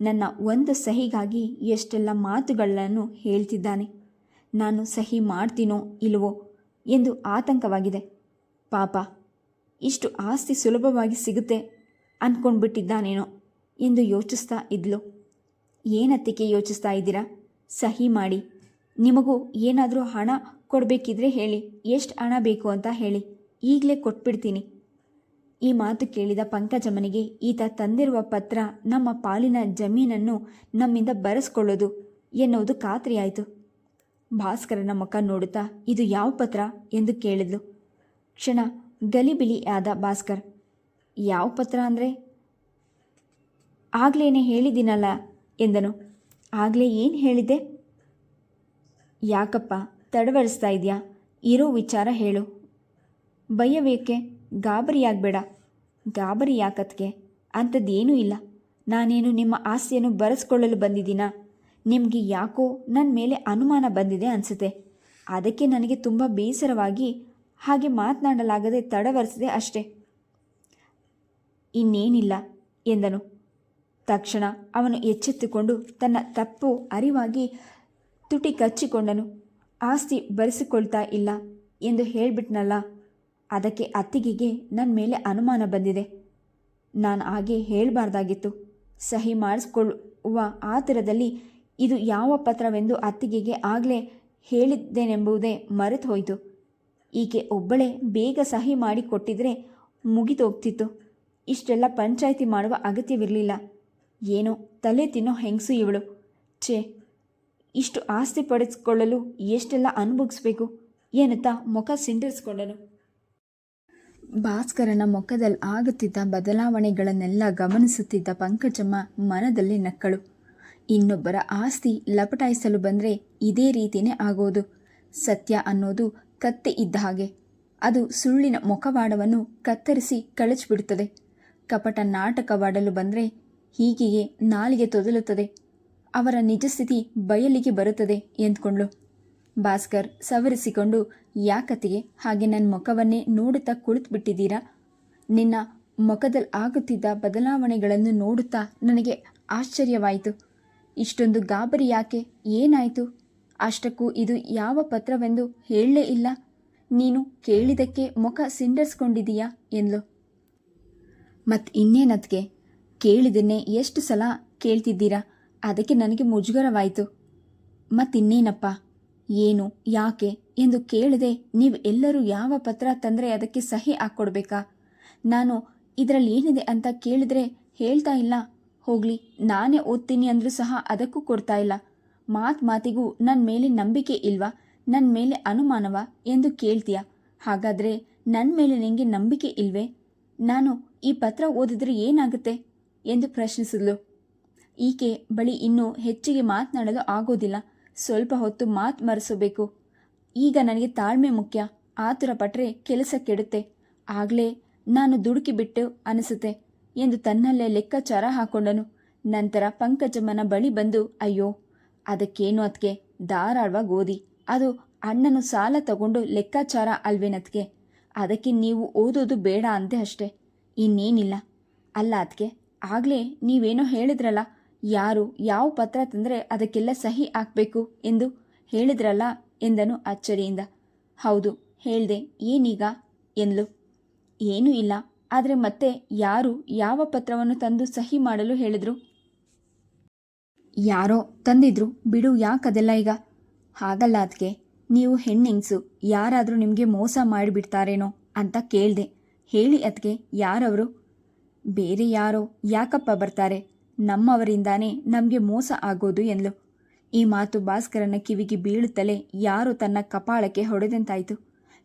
ನನ್ನ ಒಂದು ಸಹಿಗಾಗಿ ಎಷ್ಟೆಲ್ಲ ಮಾತುಗಳನ್ನು ಹೇಳ್ತಿದ್ದಾನೆ. ನಾನು ಸಹಿ ಮಾಡ್ತೀನೋ ಇಲ್ವೋ ಎಂದು ಆತಂಕವಾಗಿದೆ. ಪಾಪ, ಇಷ್ಟು ಆಸ್ತಿ ಸುಲಭವಾಗಿ ಸಿಗುತ್ತೆ ಅಂದ್ಕೊಂಡ್ಬಿಟ್ಟಿದ್ದಾನೇನೋ ಎಂದು ಯೋಚಿಸ್ತಾ ಇದ್ಲು. ಏನತ್ತಿಗೆ ಯೋಚಿಸ್ತಾ ಇದ್ದೀರಾ? ಸಹಿ ಮಾಡಿ. ನಿಮಗೂ ಏನಾದರೂ ಹಣ ಕೊಡಬೇಕಿದ್ರೆ ಹೇಳಿ. ಎಷ್ಟು ಹಣ ಬೇಕು ಅಂತ ಹೇಳಿ. ಈಗಲೇ ಕೊಟ್ಬಿಡ್ತೀನಿ. ಈ ಮಾತು ಕೇಳಿದ ಪಂಕಜಮ್ಮನಿಗೆ ಈತ ತಂದಿರುವ ಪತ್ರ ನಮ್ಮ ಪಾಲಿನ ಜಮೀನನ್ನು ನಮ್ಮಿಂದ ಬರೆಸ್ಕೊಳ್ಳೋದು ಎನ್ನುವುದು ಖಾತ್ರಿಯಾಯಿತು. ಭಾಸ್ಕರನ ಮುಖ ನೋಡುತ್ತಾ, ಇದು ಯಾವ ಪತ್ರ ಎಂದು ಕೇಳಿದ್ಲು. ಕ್ಷಣ ಗಲಿಬಿಲಿಯಾದ ಭಾಸ್ಕರ್, ಯಾವ ಪತ್ರ ಅಂದರೆ? ಆಗ್ಲೇನೆ ಹೇಳಿದ್ದೀನಲ್ಲ ಎಂದನು. ಆಗಲೇ ಏನು ಹೇಳಿದ್ದೆ? ಯಾಕಪ್ಪ? ತಡವರಿಸ್ತಾ ಇದೆಯಾ? ಇರೋ ವಿಚಾರ ಹೇಳು. ಭಯವೇಕೆ? ಗಾಬರಿಯಾಗಬೇಡ. ಗಾಬರಿ ಯಾಕತ್ಗೆ? ಅಂಥದ್ದೇನೂ ಇಲ್ಲ. ನಾನೇನು ನಿಮ್ಮ ಆಸ್ತಿಯನ್ನು ಬರೆಸ್ಕೊಳ್ಳಲು ಬಂದಿದ್ದೀನಾ? ನಿಮಗೆ ಯಾಕೋ ನನ್ನ ಮೇಲೆ ಅನುಮಾನ ಬಂದಿದೆ ಅನಿಸುತ್ತೆ. ಅದಕ್ಕೆ ನನಗೆ ತುಂಬ ಬೇಸರವಾಗಿ ಹಾಗೆ ಮಾತನಾಡಲಾಗದೆ ತಡವರಿಸಿದೆ ಅಷ್ಟೇ. ಇನ್ನೇನಿಲ್ಲ ಎಂದನು. ತಕ್ಷಣ ಅವನು ಎಚ್ಚೆತ್ತುಕೊಂಡು ತನ್ನ ತಪ್ಪು ಅರಿವಾಗಿ ತುಟಿ ಕಚ್ಚಿಕೊಂಡನು. ಆಸ್ತಿ ಬರೆಸಿಕೊಳ್ತಾ ಇಲ್ಲ ಎಂದು ಹೇಳಿಬಿಟ್ನಲ್ಲ, ಅದಕ್ಕೆ ಅತ್ತಿಗೆಗೆ ನನ್ನ ಮೇಲೆ ಅನುಮಾನ ಬಂದಿದೆ. ನಾನು ಹಾಗೆ ಹೇಳಬಾರ್ದಾಗಿತ್ತು. ಸಹಿ ಮಾಡಿಸ್ಕೊಳ್ಳುವ ಆತುರದಲ್ಲಿ ಇದು ಯಾವ ಪತ್ರವೆಂದು ಅತ್ತಿಗೆಗೆ ಆಗಲೇ ಹೇಳಿದ್ದೇನೆಂಬುದೇ ಮರೆತು ಹೋಯಿತು ಈಕೆ ಒಬ್ಬಳೇ ಬೇಗ ಸಹಿ ಮಾಡಿ ಕೊಟ್ಟಿದ್ರೆ ಮುಗಿದೋಗ್ತಿತ್ತು. ಇಷ್ಟೆಲ್ಲ ಪಂಚಾಯಿತಿ ಮಾಡುವ ಅಗತ್ಯವಿರಲಿಲ್ಲ. ಏನೋ ತಲೆ ತಿನ್ನೋ ಹೆಂಗಸು ಇವಳು. ಛೇ ಇಷ್ಟು ಆಸ್ತಿ ಪಡೆದುಕೊಳ್ಳಲು ಎಷ್ಟೆಲ್ಲ ಅನುಭವಿಸ್ಬೇಕು ಎನ್ನುತ್ತಾ ಮುಖ ಸಿಂಡರಿಸ್ಕೊಂಡನು. ಭಾಸ್ಕರನ ಮುಖದಲ್ಲಿ ಆಗುತ್ತಿದ್ದ ಬದಲಾವಣೆಗಳನ್ನೆಲ್ಲ ಗಮನಿಸುತ್ತಿದ್ದ ಪಂಕಜಮ್ಮ ಮನದಲ್ಲಿ ನಕ್ಕಳು. ಇನ್ನೊಬ್ಬರ ಆಸ್ತಿ ಲಪಟಾಯಿಸಲು ಬಂದರೆ ಇದೇ ರೀತಿಯೇ ಆಗೋದು. ಸತ್ಯ ಅನ್ನೋದು ಕತ್ತೆ ಇದ್ದ ಹಾಗೆ. ಅದು ಸುಳ್ಳಿನ ಮುಖವಾಡವನ್ನು ಕತ್ತರಿಸಿ ಕಳಚಿಬಿಡುತ್ತದೆ. ಕಪಟ ನಾಟಕವಾಡಲು ಬಂದರೆ ಹೀಗೆಯೇ ನಾಲಿಗೆ ತೊದಲುತ್ತದೆ. ಅವರ ನಿಜಸ್ಥಿತಿ ಬಯಲಿಗೆ ಬರುತ್ತದೆ ಎಂದ್ಕೊಂಡ್ಳು. ಭಾಸ್ಕರ್ ಸವರಿಸಿಕೊಂಡು ಯಾಕತಿಗೆ ಹಾಗೆ ನನ್ನ ಮುಖವನ್ನೇ ನೋಡುತ್ತಾ ಕುಳಿತುಬಿಟ್ಟಿದ್ದೀರಾ? ನಿನ್ನ ಮುಖದಲ್ಲಿ ಆಗುತ್ತಿದ್ದ ಬದಲಾವಣೆಗಳನ್ನು ನೋಡುತ್ತಾ ನನಗೆ ಆಶ್ಚರ್ಯವಾಯಿತು. ಇಷ್ಟೊಂದು ಗಾಬರಿ ಯಾಕೆ? ಏನಾಯಿತು? ಅಷ್ಟಕ್ಕೂ ಇದು ಯಾವ ಪತ್ರವೆಂದು ಹೇಳಲೇ ಇಲ್ಲ. ನೀನು ಕೇಳಿದಕ್ಕೆ ಮುಖ ಸಿಂಡರ್ಸ್ಕೊಂಡಿದೀಯಾ ಎಂದ್ಲು. ಮತ್ತು ಇನ್ನೇನದ್ಗೆ ಕೇಳಿದನ್ನೇ ಎಷ್ಟು ಸಲ ಕೇಳ್ತಿದ್ದೀರಾ? ಅದಕ್ಕೆ ನನಗೆ ಮುಜುಗರವಾಯಿತು. ಮತ್ತಿನ್ನೇನಪ್ಪ? ಏನು, ಯಾಕೆ ಎಂದು ಕೇಳದೆ. ನೀವು ಎಲ್ಲರೂ ಯಾವ ಪತ್ರ ತಂದರೆ ಅದಕ್ಕೆ ಸಹಿ ಹಾಕ್ಕೊಡ್ಬೇಕಾ? ನಾನು ಇದರಲ್ಲಿ ಏನಿದೆ ಅಂತ ಕೇಳಿದ್ರೆ ಹೇಳ್ತಾ ಇಲ್ಲ. ಹೋಗ್ಲಿ, ನಾನೇ ಓದ್ತೀನಿ ಅಂದರೂ ಸಹ ಅದಕ್ಕೂ ಕೊಡ್ತಾ ಇಲ್ಲ. ಮಾತು ಮಾತಿಗೂ ನನ್ನ ಮೇಲೆ ನಂಬಿಕೆ ಇಲ್ವಾ? ನನ್ನ ಮೇಲೆ ಅನುಮಾನವಾ ಎಂದು ಕೇಳ್ತೀಯ? ಹಾಗಾದರೆ ನನ್ನ ಮೇಲೆ ನಿನಗೆ ನಂಬಿಕೆ ಇಲ್ವೇ? ನಾನು ಈ ಪತ್ರ ಓದಿದ್ರೆ ಏನಾಗುತ್ತೆ? ಎಂದು ಪ್ರಶ್ನಿಸಿದ್ಲು. ಈಕೆ ಬಳಿ ಇನ್ನೂ ಹೆಚ್ಚಿಗೆ ಮಾತನಾಡಲು ಆಗೋದಿಲ್ಲ. ಸ್ವಲ್ಪ ಹೊತ್ತು ಮಾತು ಮರೆಸಬೇಕು. ಈಗ ನನಗೆ ತಾಳ್ಮೆ ಮುಖ್ಯ. ಆತುರ ಪಟ್ಟರೆ ಕೆಲಸ ಕೆಡುತ್ತೆ. ಆಗಲೇ ನಾನು ದುಡುಕಿ ಬಿಟ್ಟು ಅನಿಸುತ್ತೆ ಎಂದು ತನ್ನಲ್ಲೇ ಲೆಕ್ಕಾಚಾರ ಹಾಕೊಂಡನು. ನಂತರ ಪಂಕಜಮ್ಮನ ಬಳಿ ಬಂದು, ಅಯ್ಯೋ, ಅದಕ್ಕೇನು ಅದಕ್ಕೆ ಧಾರಾಳವಾಗಿ ಓದಿ ಅದು ಅಣ್ಣನು ಸಾಲ ತಗೊಂಡು ಲೆಕ್ಕಾಚಾರ ಅಲ್ವೇನತ್ಗೆ? ಅದಕ್ಕೆ ನೀವು ಓದೋದು ಬೇಡ ಅಂದೆ ಅಷ್ಟೆ. ಇನ್ನೇನಿಲ್ಲ. ಅಲ್ಲ ಅದಕ್ಕೆ ಆಗಲೇ ನೀವೇನೋ ಹೇಳಿದ್ರಲ್ಲ. ಯಾರು ಯಾವ ಪತ್ರ ತಂದರೆ ಅದಕ್ಕೆಲ್ಲ ಸಹಿ ಹಾಕಬೇಕು ಎಂದು ಹೇಳಿದ್ರಲ್ಲ ಎಂದನು ಅಚ್ಚರಿಯಿಂದ. ಹೌದು, ಹೇಳ್ದೆ, ಏನೀಗ? ಎಂದ್ಲು. ಏನೂ ಇಲ್ಲ. ಆದರೆ ಮತ್ತೆ ಯಾರು ಯಾವ ಪತ್ರವನ್ನು ತಂದು ಸಹಿ ಮಾಡಲು ಹೇಳಿದ್ರು? ಯಾರೋ ತಂದಿದ್ರು. ಬಿಡು ಯಾಕದೆಲ್ಲ ಈಗ? ಹಾಗಲ್ಲ ಅದಕ್ಕೆ ನೀವು ಹೆಣ್ಣಿಂಗ್ಸು ಯಾರಾದರೂ ನಿಮಗೆ ಮೋಸ ಮಾಡಿಬಿಡ್ತಾರೇನೋ ಅಂತ ಕೇಳಿದೆ. ಹೇಳಿ ಅದಕ್ಕೆ ಯಾರವರು? ಬೇರೆ ಯಾರೋ. ಯಾಕಪ್ಪ ಬರ್ತಾರೆ? ನಮ್ಮವರಿಂದಾನೇ ನಮಗೆ ಮೋಸ ಆಗೋದು ಎಂದ್ಲು. ಈ ಮಾತು ಭಾಸ್ಕರನ ಕಿವಿಗೆ ಬೀಳುತ್ತಲೇ ಯಾರು ತನ್ನ ಕಪಾಳಕ್ಕೆ ಹೊಡೆದಂತಾಯಿತು.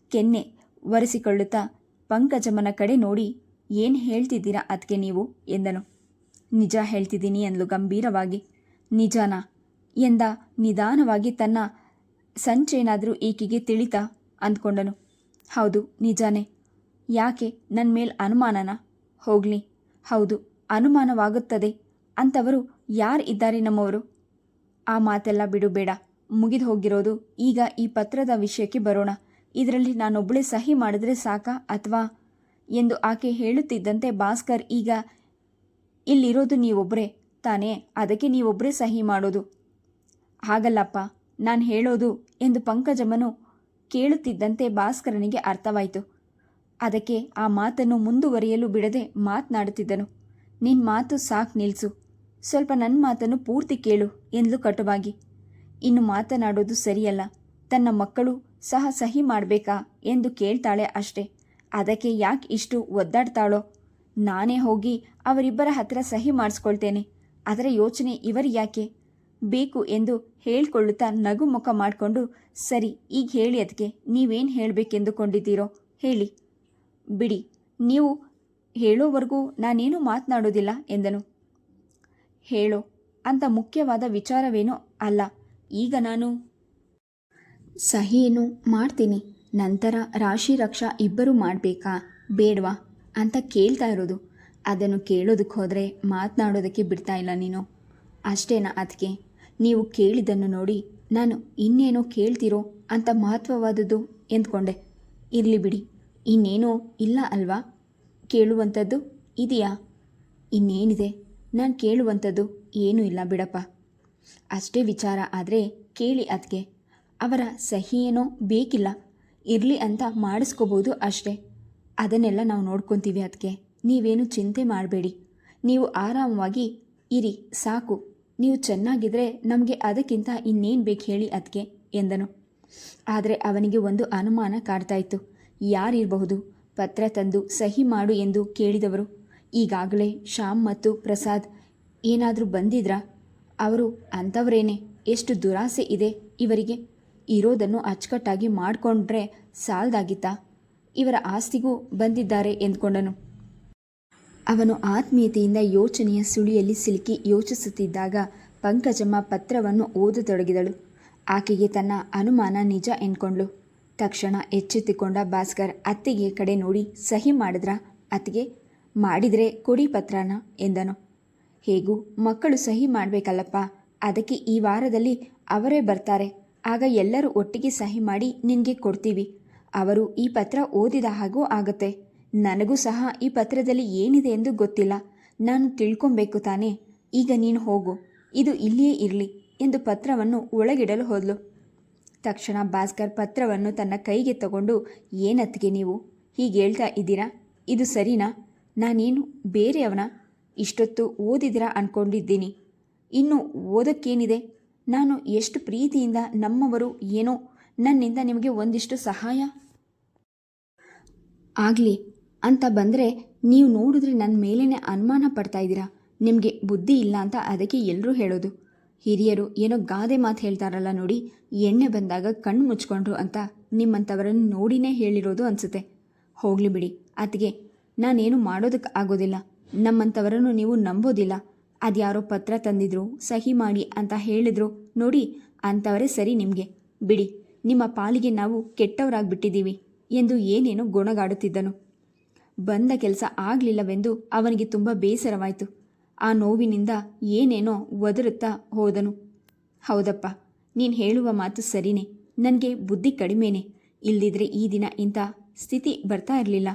ಕೆನ್ನೆ ಒರೆಸಿಕೊಳ್ಳುತ್ತಾ ಪಂಕಜಮ್ಮನ ಕಡೆ ನೋಡಿ, ಏನು ಹೇಳ್ತಿದ್ದೀರಾ ಅದಕ್ಕೆ ನೀವು? ಎಂದನು. ನಿಜ ಹೇಳ್ತಿದ್ದೀನಿ ಎಂದ್ಲು ಗಂಭೀರವಾಗಿ. ನಿಜನಾ? ಎಂದ ನಿಧಾನವಾಗಿ ತನ್ನ ಸಂಚೇನಾದರೂ ಈಕೆಗೆ ತಿಳಿತ ಅಂದ್ಕೊಂಡನು. ಹೌದು, ನಿಜಾನೇ. ಯಾಕೆ? ನನ್ನ ಮೇಲೆ ಅನುಮಾನನ? ಹೋಗ್ಲಿ. ಹೌದು, ಅನುಮಾನವಾಗುತ್ತದೆ. ಅಂಥವರು ಯಾರು ಇದ್ದಾರೆ ನಮ್ಮವರು? ಆ ಮಾತೆಲ್ಲ ಬಿಡು ಬೇಡ. ಮುಗಿದು ಹೋಗಿರೋದು. ಈಗ ಈ ಪತ್ರದ ವಿಷಯಕ್ಕೆ ಬರೋಣ. ಇದರಲ್ಲಿ ನಾನೊಬ್ಬಳೇ ಸಹಿ ಮಾಡಿದ್ರೆ ಸಾಕಾ ಅಥವಾ? ಎಂದು ಆಕೆ ಹೇಳುತ್ತಿದ್ದಂತೆ ಭಾಸ್ಕರ್ ಈಗ, ಇಲ್ಲಿರೋದು ನೀವೊಬ್ಬರೇ ತಾನೇ, ಅದಕ್ಕೆ ನೀವೊಬ್ಬರೇ ಸಹಿ ಮಾಡೋದು. ಹಾಗಲ್ಲಪ್ಪ, ನಾನು ಹೇಳೋದು ಎಂದು ಪಂಕಜಮ್ಮನು ಕೇಳುತ್ತಿದ್ದಂತೆ ಭಾಸ್ಕರನಿಗೆ ಅರ್ಥವಾಯಿತು. ಅದಕ್ಕೆ ಆ ಮಾತನ್ನು ಮುಂದುವರಿಯಲು ಬಿಡದೆ ಮಾತನಾಡುತ್ತಿದ್ದನು. ನಿನ್ನ ಮಾತು ಸಾಕು ನಿಲ್ಲಿಸು ಸ್ವಲ್ಪ ನನ್ನ ಮಾತನ್ನು ಪೂರ್ತಿ ಕೇಳು ಎಂದಲು ಕಟುವಾಗಿ. ಇನ್ನು ಮಾತನಾಡೋದು ಸರಿಯಲ್ಲ. ತನ್ನ ಮಕ್ಕಳು ಸಹ ಸಹಿ ಮಾಡಬೇಕಾ ಎಂದು ಕೇಳ್ತಾಳೆ ಅಷ್ಟೆ. ಅದಕ್ಕೆ ಯಾಕೆ ಇಷ್ಟು ಒದ್ದಾಡ್ತಾಳೋ? ನಾನೇ ಹೋಗಿ ಅವರಿಬ್ಬರ ಹತ್ರ ಸಹಿ ಮಾಡಿಸ್ಕೊಳ್ತೇನೆ. ಅದರ ಯೋಚನೆ ಇವರು ಯಾಕೆ? ಬೇಕು ಎಂದು ಹೇಳ್ಕೊಳ್ಳುತ್ತಾ ನಗು ಮುಖ ಮಾಡಿಕೊಂಡು, ಸರಿ, ಈಗ ಹೇಳಿ ಅದಕ್ಕೆ ನೀವೇನು ಹೇಳಬೇಕೆಂದುಕೊಂಡಿದ್ದೀರೋ? ಹೇಳಿ. ಬಿಡಿ, ನೀವು ಹೇಳೋವರೆಗೂ ನಾನೇನೂ ಮಾತನಾಡೋದಿಲ್ಲ ಎಂದನು. ಹೇಳೋ. ಅಂತ ಮುಖ್ಯವಾದ ವಿಚಾರವೇನೂ ಅಲ್ಲ. ಈಗ ನಾನು ಸಹಿಯನ್ನು ಮಾಡ್ತೀನಿ. ನಂತರ ರಾಶಿ ರಕ್ಷಾ ಇಬ್ಬರು ಮಾಡಬೇಕಾ? ಬೇಡವಾ? ಅಂತ ಕೇಳ್ತಾ ಇರೋದು. ಅದನ್ನು ಕೇಳೋದಕ್ಕೆ ಹೋದರೆ ಮಾತನಾಡೋದಕ್ಕೆ ಬಿಡ್ತಾ ಇಲ್ಲ ನೀನು. ಅಷ್ಟೇನಾ ಅದಕ್ಕೆ ನೀವು ಕೇಳಿದ್ದನ್ನು ನೋಡಿ ನಾನು ಇನ್ನೇನೋ ಕೇಳ್ತಿರೋ ಅಂತ ಮಹತ್ವವಾದದ್ದು ಎಂದ್ಕೊಂಡೆ. ಇರಲಿ ಬಿಡಿ. ಇನ್ನೇನೋ ಇಲ್ಲ ಅಲ್ವಾ? ಕೇಳುವಂಥದ್ದು ಇದೆಯಾ? ಇನ್ನೇನಿದೆ? ನಾನು ಕೇಳುವಂಥದ್ದು ಏನೂ ಇಲ್ಲ ಬಿಡಪ್ಪ. ಅಷ್ಟೇ ವಿಚಾರ, ಆದರೆ ಕೇಳಿ ಅದಕ್ಕೆ ಅವರ ಸಹಿ ಏನೋ ಬೇಕಿಲ್ಲ. ಇರಲಿ ಅಂತ ಮಾಡಿಸ್ಕೋಬೋದು ಅಷ್ಟೇ. ಅದನ್ನೆಲ್ಲ ನಾವು ನೋಡ್ಕೊತೀವಿ ಅದಕ್ಕೆ ನೀವೇನು ಚಿಂತೆ ಮಾಡಬೇಡಿ. ನೀವು ಆರಾಮವಾಗಿ ಇರಿ, ಸಾಕು. ನೀವು ಚೆನ್ನಾಗಿದ್ರೆ ನಮಗೆ ಅದಕ್ಕಿಂತ ಇನ್ನೇನು ಬೇಕು ಹೇಳಿ ಅದಕ್ಕೆ ಎಂದನು. ಆದರೆ ಅವನಿಗೆ ಒಂದು ಅನುಮಾನ ಕಾಡ್ತಾಯಿತ್ತು ಯಾರಿರಬಹುದು? ಪತ್ರ ತಂದು ಸಹಿ ಮಾಡು ಎಂದು ಕೇಳಿದವರು. ಈಗಾಗಲೇ ಶ್ಯಾಮ್ ಮತ್ತು ಪ್ರಸಾದ್ ಏನಾದರೂ ಬಂದಿದ್ರಾ? ಅವರು ಅಂಥವರೇನೆ? ಎಷ್ಟು ದುರಾಸೆ ಇದೆ ಇವರಿಗೆ. ಇರೋದನ್ನು ಅಚ್ಚುಕಟ್ಟಾಗಿ ಮಾಡಿಕೊಂಡ್ರೆ ಸಾಲದಾಗಿತ್ತಾ? ಇವರ ಆಸ್ತಿಗೂ ಬಂದಿದ್ದಾರೆ ಎಂದ್ಕೊಂಡನು. ಅವನು ಆತ್ಮೀಯತೆಯಿಂದ ಯೋಚನೆಯ ಸುಳಿಯಲ್ಲಿ ಸಿಲುಕಿ ಯೋಚಿಸುತ್ತಿದ್ದಾಗ ಪಂಕಜಮ್ಮ ಪತ್ರವನ್ನು ಓದತೊಡಗಿದಳು. ಆಕೆಗೆ ತನ್ನ ಅನುಮಾನ ನಿಜ ಎಂದ್ಕೊಂಡ್ಳು. ತಕ್ಷಣ ಎಚ್ಚೆತ್ತುಕೊಂಡ ಭಾಸ್ಕರ್ ಅತ್ತಿಗೆ ಕಡೆ ನೋಡಿ, ಸಹಿ ಮಾಡಿದ್ರ? ಅತ್ತಿಗೆ ಮಾಡಿದರೆ ಕೊಡಿ ಪತ್ರನ ಎಂದನು. ಹೇಗೂ, ಮಕ್ಕಳು ಸಹಿ ಮಾಡಬೇಕಲ್ಲಪ್ಪ, ಅದಕ್ಕೆ ಈ ವಾರದಲ್ಲಿ ಅವರೇ ಬರ್ತಾರೆ. ಆಗ ಎಲ್ಲರೂ ಒಟ್ಟಿಗೆ ಸಹಿ ಮಾಡಿ ನಿನಗೆ ಕೊಡ್ತೀವಿ. ಅವರು ಈ ಪತ್ರ ಓದಿದ ಹಾಗೂ ಆಗತ್ತೆ. ನನಗೂ ಸಹ ಈ ಪತ್ರದಲ್ಲಿ ಏನಿದೆ ಎಂದು ಗೊತ್ತಿಲ್ಲ. ನಾನು ತಿಳ್ಕೊಬೇಕು ತಾನೇ. ಈಗ ನೀನು ಹೋಗು. ಇದು ಇಲ್ಲಿಯೇ ಇರಲಿ ಎಂದು ಪತ್ರವನ್ನು ಒಳಗಿಡಲು ಹೋದಳು ತಕ್ಷಣ ಭಾಸ್ಕರ್ ಪತ್ರವನ್ನು ತನ್ನ ಕೈಗೆ ತಗೊಂಡು ಏನತ್ತಿಗೆ ನೀವು? ಹೀಗೆ ಹೇಳ್ತಾ ಇದ್ದೀರಾ? ಇದು ಸರಿನಾ? ನಾನೇನು ಬೇರೆಯವನ ಇಷ್ಟೊತ್ತು ಓದಿದಿರ ಅನ್ಕೊಂಡಿದ್ದೀನಿ. ಇನ್ನು ಓದಕ್ಕೇನಿದೆ? ನಾನು ಎಷ್ಟು ಪ್ರೀತಿಯಿಂದ ನಮ್ಮವರು ಏನೋ ನನ್ನಿಂದ ನಿಮಗೆ ಒಂದಿಷ್ಟು ಸಹಾಯ? ಆಗಲಿ, ಅಂತ ಬಂದರೆ ನೀವು ನೋಡಿದ್ರೆ ನನ್ನ ಮೇಲೇ ಅನುಮಾನ ಪಡ್ತಾ ಇದ್ದೀರಾ? ನಿಮಗೆ ಬುದ್ಧಿ ಇಲ್ಲ ಅಂತ ಅದಕ್ಕೆ ಎಲ್ಲರೂ ಹೇಳೋದು. ಹಿರಿಯರು ಏನೋ ಗಾದೆ ಮಾತು ಹೇಳ್ತಾರಲ್ಲ ನೋಡಿ, ಎಣ್ಣೆ ಬಂದಾಗ ಕಣ್ಣು ಮುಚ್ಕೊಂಡ್ರು ಅಂತ ನಿಮ್ಮಂಥವರನ್ನು ನೋಡಿನೇ ಹೇಳಿರೋದು ಅನಿಸುತ್ತೆ. ಹೋಗಲಿ ಬಿಡಿ ಅದಕ್ಕೆ ನಾನೇನು ಮಾಡೋದಕ್ಕೆ ಆಗೋದಿಲ್ಲ. ನಮ್ಮಂಥವರನ್ನು ನೀವು ನಂಬೋದಿಲ್ಲ. ಅದ್ಯಾರೋ ಪತ್ರ ತಂದಿದ್ರು, ಸಹಿ ಮಾಡಿ ಅಂತ ಹೇಳಿದ್ರು. ನೋಡಿ, ಅಂಥವರೇ ಸರಿ ನಿಮಗೆ. ಬಿಡಿ, ನಿಮ್ಮ ಪಾಲಿಗೆ ನಾವು ಕೆಟ್ಟವರಾಗ್ಬಿಟ್ಟಿದ್ದೀವಿ ಎಂದು ಏನೇನೋ ಗೊಣಗಾಡುತ್ತಿದ್ದನು. ಬಂದ ಕೆಲಸ ಆಗಲಿಲ್ಲವೆಂದು ಅವನಿಗೆ ತುಂಬ ಬೇಸರವಾಯಿತು. ಆ ನೋವಿನಿಂದ ಏನೇನೋ ಒದರುತ್ತಾ ಹೋದನು. ಹೌದಪ್ಪ, ನೀನು ಹೇಳುವ ಮಾತು ಸರಿನೇ. ನನಗೆ ಬುದ್ಧಿ ಕಡಿಮೆನೆ. ಇಲ್ದಿದ್ರೆ ಈ ದಿನ ಇಂಥ ಸ್ಥಿತಿ ಬರ್ತಾ ಇರಲಿಲ್ಲ.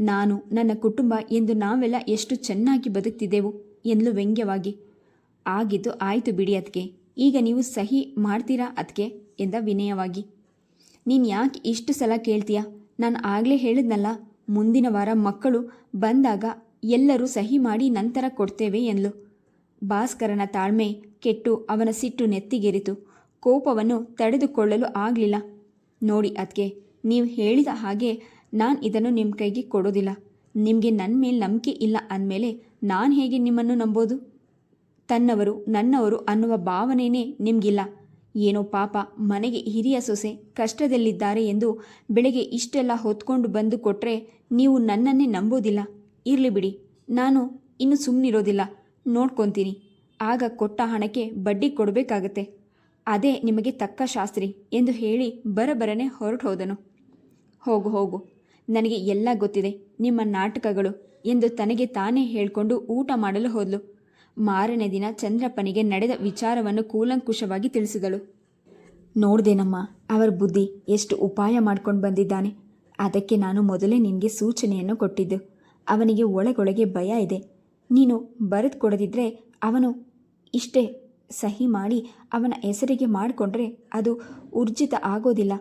ನಾನು, ನನ್ನ ಕುಟುಂಬ ಎಂದು ನಾವೆಲ್ಲ ಎಷ್ಟು ಚೆನ್ನಾಗಿ ಬದುಕ್ತಿದ್ದೆವು ಎಂದ್ಲು ವ್ಯಂಗ್ಯವಾಗಿ. ಆಗಿದ್ದು ಆಯಿತು ಬಿಡಿ ಅದಕ್ಕೆ ಈಗ ನೀವು ಸಹಿ ಮಾಡ್ತೀರಾ ಅದಕ್ಕೆ ಎಂದ ವಿನಯವಾಗಿ. ನೀನು ಯಾಕೆ ಇಷ್ಟು ಸಲ ಕೇಳ್ತೀಯ? ನಾನು ಆಗಲೇ ಹೇಳಿದ್ನಲ್ಲ, ಮುಂದಿನ ವಾರ ಮಕ್ಕಳು ಬಂದಾಗ ಎಲ್ಲರೂ ಸಹಿ ಮಾಡಿ ನಂತರ ಕೊಡ್ತೇವೆ ಎಂದ್ಲು. ಭಾಸ್ಕರನ ತಾಳ್ಮೆ ಕೆಟ್ಟು ಅವನ ಸಿಟ್ಟು ನೆತ್ತಿಗೇರಿತು. ಕೋಪವನ್ನು ತಡೆದುಕೊಳ್ಳಲು ಆಗಲಿಲ್ಲ. ನೋಡಿ ಅದಕ್ಕೆ ನೀವು ಹೇಳಿದ ಹಾಗೆ ನಾನು ಇದನ್ನು ನಿಮ್ಮ ಕೈಗೆ ಕೊಡೋದಿಲ್ಲ. ನಿಮಗೆ ನನ್ನ ಮೇಲೆ ನಂಬಿಕೆ ಇಲ್ಲ ಅಂದಮೇಲೆ ನಾನು ಹೇಗೆ ನಿಮ್ಮನ್ನು ನಂಬೋದು? ತನ್ನವರು ನನ್ನವರು ಅನ್ನುವ ಭಾವನೆಯೇ ನಿಮಗಿಲ್ಲ. ಏನೋ ಪಾಪ ಮನೆಗೆ ಹಿರಿಯ ಸೊಸೆ ಕಷ್ಟದಲ್ಲಿದ್ದಾರೆ ಎಂದು ಬೆಳಗ್ಗೆ ಇಷ್ಟೆಲ್ಲ ಹೊತ್ಕೊಂಡು ಬಂದು ಕೊಟ್ಟರೆ ನೀವು ನನ್ನನ್ನೇ ನಂಬೋದಿಲ್ಲ. ಇರಲಿ ಬಿಡಿ. ನಾನು ಇನ್ನು ಸುಮ್ಮನಿರೋದಿಲ್ಲ ನೋಡ್ಕೊತೀನಿ. ಆಗ ಕೊಟ್ಟ ಹಣಕ್ಕೆ ಬಡ್ಡಿ ಕೊಡಬೇಕಾಗತ್ತೆ. ಅದೇ ನಿಮಗೆ ತಕ್ಕ ಶಾಸ್ತ್ರಿ ಎಂದು ಹೇಳಿ ಬರಬರನೆ ಹೊರಟು ಹೋದನು. ಹೋಗು ಹೋಗು. ನನಗೆ ಎಲ್ಲ ಗೊತ್ತಿದೆ, ನಿಮ್ಮ ನಾಟಕಗಳು ಎಂದು ತನಗೆ ತಾನೇ ಹೇಳಿಕೊಂಡು ಊಟ ಮಾಡಲು ಹೋದಳು ಮಾರನೇ ದಿನ ಚಂದ್ರಪ್ಪನಿಗೆ ನಡೆದ ವಿಚಾರವನ್ನು ಕೂಲಂಕುಷವಾಗಿ ತಿಳಿಸಿದಳು. ನೋಡ್ದೇನಮ್ಮ, ಅವರ ಬುದ್ಧಿ ಎಷ್ಟು ಉಪಾಯ ಮಾಡ್ಕೊಂಡು ಬಂದಿದ್ದಾನೆ. ಅದಕ್ಕೆ ನಾನು ಮೊದಲೇ ನಿನಗೆ ಸೂಚನೆಯನ್ನು ಕೊಟ್ಟಿದ್ದು. ಅವನಿಗೆ ಒಳಗೊಳಗೆ ಭಯ ಇದೆ. ನೀನು ಬರೆದು ಕೊಡದಿದ್ದರೆ ಅವನು ಇಷ್ಟೇ ಸಹಿ ಮಾಡಿ ಅವನ ಹೆಸರಿಗೆ ಮಾಡಿಕೊಂಡ್ರೆ ಅದು ಊರ್ಜಿತ ಆಗೋದಿಲ್ಲ.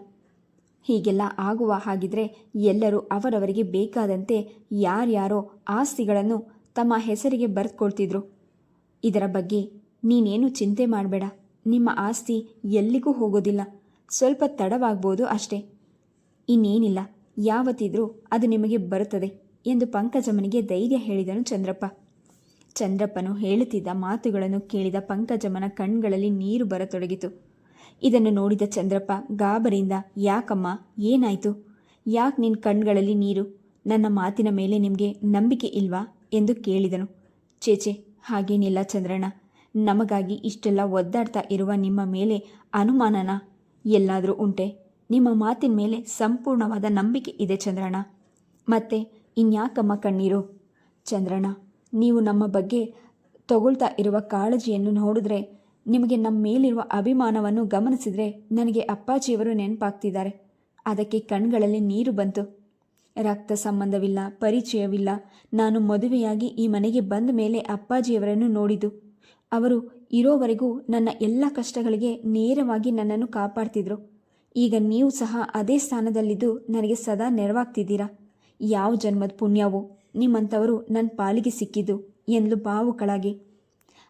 ಹೀಗೆಲ್ಲ ಆಗುವ ಹಾಗಿದ್ರೆ ಎಲ್ಲರೂ ಅವರವರಿಗೆ ಬೇಕಾದಂತೆ ಯಾರ್ಯಾರೋ ಆಸ್ತಿಗಳನ್ನು ತಮ್ಮ ಹೆಸರಿಗೆ ಬರೆದುಕೊಳ್ತಿದ್ರು. ಇದರ ಬಗ್ಗೆ ನೀನೇನು ಚಿಂತೆ ಮಾಡಬೇಡ. ನಿಮ್ಮ ಆಸ್ತಿ ಎಲ್ಲಿಗೂ ಹೋಗೋದಿಲ್ಲ. ಸ್ವಲ್ಪ ತಡವಾಗ್ಬೋದು ಅಷ್ಟೇ. ಇನ್ನೇನಿಲ್ಲ. ಯಾವತ್ತಿದ್ರೂ ಅದು ನಿಮಗೆ ಬರುತ್ತದೆ ಎಂದು ಪಂಕಜಮ್ಮನಿಗೆ ಧೈರ್ಯ ಹೇಳಿದನು ಚಂದ್ರಪ್ಪ. ಚಂದ್ರಪ್ಪನು ಹೇಳುತ್ತಿದ್ದ ಮಾತುಗಳನ್ನು ಕೇಳಿದ ಪಂಕಜಮ್ಮನ ಕಣ್ಗಳಲ್ಲಿ ನೀರು ಬರತೊಡಗಿತು. ಇದನ್ನು ನೋಡಿದ ಚಂದ್ರಪ್ಪ ಗಾಬರಿಯಿಂದ, ಯಾಕಮ್ಮ, ಏನಾಯಿತು? ಯಾಕೆ ನಿನ್ನ ಕಣ್ಗಳಲ್ಲಿ ನೀರು? ನನ್ನ ಮಾತಿನ ಮೇಲೆ ನಿಮಗೆ ನಂಬಿಕೆ ಇಲ್ವಾ? ಎಂದು ಕೇಳಿದನು. ಚೇಚೆ ಹಾಗೇನಿಲ್ಲ ಚಂದ್ರಣ್ಣ. ನಮಗಾಗಿ ಇಷ್ಟೆಲ್ಲ ಒದ್ದಾಡ್ತಾ ಇರುವ ನಿಮ್ಮ ಮೇಲೆ ಅನುಮಾನನ ಎಲ್ಲಾದರೂ ಉಂಟೆ? ನಿಮ್ಮ ಮಾತಿನ ಮೇಲೆ ಸಂಪೂರ್ಣವಾದ ನಂಬಿಕೆ ಇದೆ ಚಂದ್ರಣ್ಣ. ಮತ್ತೆ ಇನ್ಯಾಕಮ್ಮ ಕಣ್ಣೀರು? ಚಂದ್ರಣ್ಣ, ನೀವು ನಮ್ಮ ಬಗ್ಗೆ ತಗೊಳ್ತಾ ಇರುವ ಕಾಳಜಿಯನ್ನು ನೋಡಿದ್ರೆ ನಿಮಗೆ ನಮ್ಮ ಮೇಲಿರುವ ಅಭಿಮಾನವನ್ನು ಗಮನಿಸಿದರೆ ನನಗೆ ಅಪ್ಪಾಜಿಯವರು ನೆನಪಾಗ್ತಿದ್ದಾರೆ. ಅದಕ್ಕೆ ಕಣ್ಗಳಲ್ಲಿ ನೀರು ಬಂತು. ರಕ್ತ ಸಂಬಂಧವಿಲ್ಲ, ಪರಿಚಯವಿಲ್ಲ. ನಾನು ಮದುವೆಯಾಗಿ ಈ ಮನೆಗೆ ಬಂದ ಮೇಲೆ ಅಪ್ಪಾಜಿಯವರನ್ನು ನೋಡಿದ್ದು. ಅವರು ಇರೋವರೆಗೂ ನನ್ನ ಎಲ್ಲ ಕಷ್ಟಗಳಿಗೆ ನೇರವಾಗಿ ನನ್ನನ್ನು ಕಾಪಾಡ್ತಿದ್ರು. ಈಗ ನೀವು ಸಹ ಅದೇ ಸ್ಥಾನದಲ್ಲಿದ್ದು ನನಗೆ ಸದಾ ನೆರವಾಗ್ತಿದ್ದೀರಾ? ಯಾವ ಜನ್ಮದ ಪುಣ್ಯವೋ? ನಿಮ್ಮಂಥವರು ನನ್ನ ಪಾಲಿಗೆ ಸಿಕ್ಕಿದ್ದು ಎಂದು ಭಾವುಕಳಾಗಿ.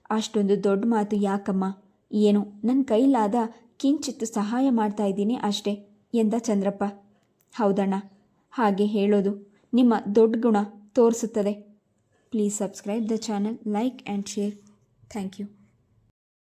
ಅಷ್ಟೊಂದು ದೊಡ್ಡ ಮಾತು ಯಾಕಮ್ಮ? ಏನು ನನ್ನ ಕೈಲಾದ ಕಿಂಚಿತ್ತು ಸಹಾಯ ಮಾಡ್ತಾ ಇದ್ದೀನಿ ಅಷ್ಟೇ, ಎಂದ ಚಂದ್ರಪ್ಪ. ಹೌದಣ್ಣ, ಹಾಗೆ ಹೇಳೋದು ನಿಮ್ಮ ದೊಡ್ಡ ಗುಣ ತೋರಿಸುತ್ತದೆ. Please subscribe the channel, like and share. Thank you.